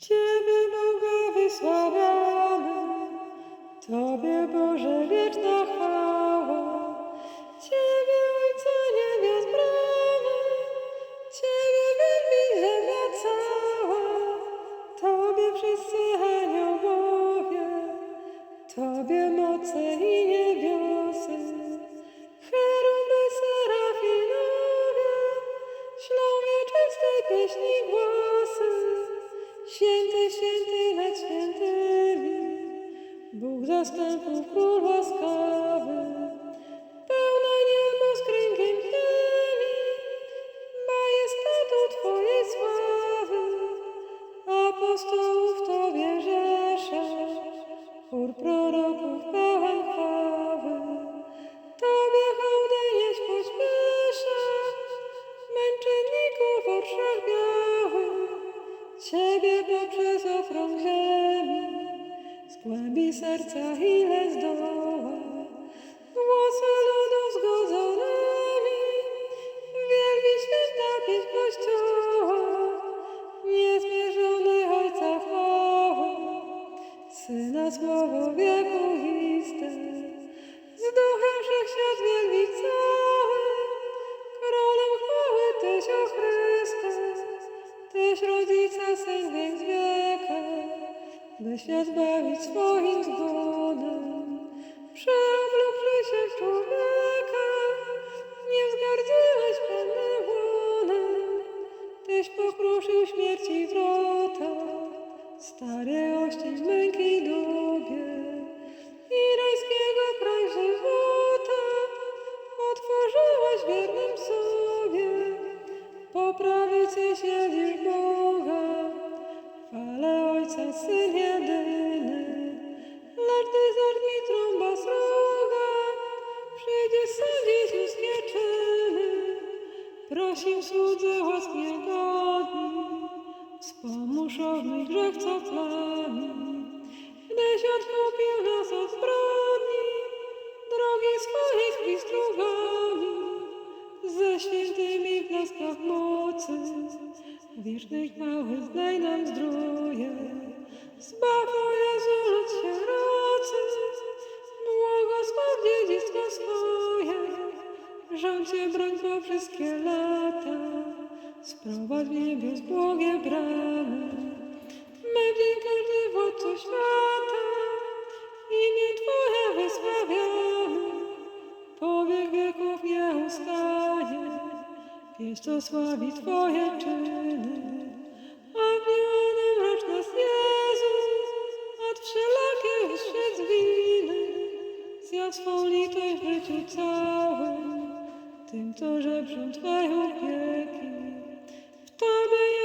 Ciebie Boga wysławiamy, Tobie Boże wieczna chwała. Ciebie Ojca niebios bramy, Ciebie ziemia cała. Tobie wszyscy aniołowie, Tobie moce i niebiosy. Cheruby serafinowie, ślą wieczystej pieśni głosy. Święty, święty nad świętymi, Bóg zastępów, król łaskawy. Ciebie poprzez okrąg ziemi, z głębi serca ile zdoła. Głosy ludów zgodzonymi, wielbi święta pieśń Kościoła. Niezmierzony Ojca chwały, Syna słowo wiekuiste, z rodzica Syn wiek z wieka, by świat bawić swoim zgonem. Przeoblubszy się w człowieka, nie wzgardziłeś pełnym łonem, Tyś pokruszył śmierci wrota, stary oścień męki dobie i rajskiego kraj żywota otworzyłaś wiernym sobie. Ojca, Syn jedyny, lecz Ty zarni trąba sroga, przyjdzie sądzić ludzkie czyny. Prosił słudzy łask niegodni, wspomóż mych grzech co plani. Gdyś odkupił nas od zbrodni, drogi swoich krwi strugami, ze świętymi w blaskach mocy, wiecznej chwały zdaj nam zdroje. Zbaw, o Jezu, lud sierocy, błogosław dziedzictwo swoje. Rządźcie broń po wszystkie lata, sprowadź w niebios błogie bramy. My w dzień każdy władco świata, imię Twoje wysławiamy. Po wiek wieków nie ustaje, pieśń to sławi Twoje czyny. Tym, co żebrzą Twe opieki. W Tobie,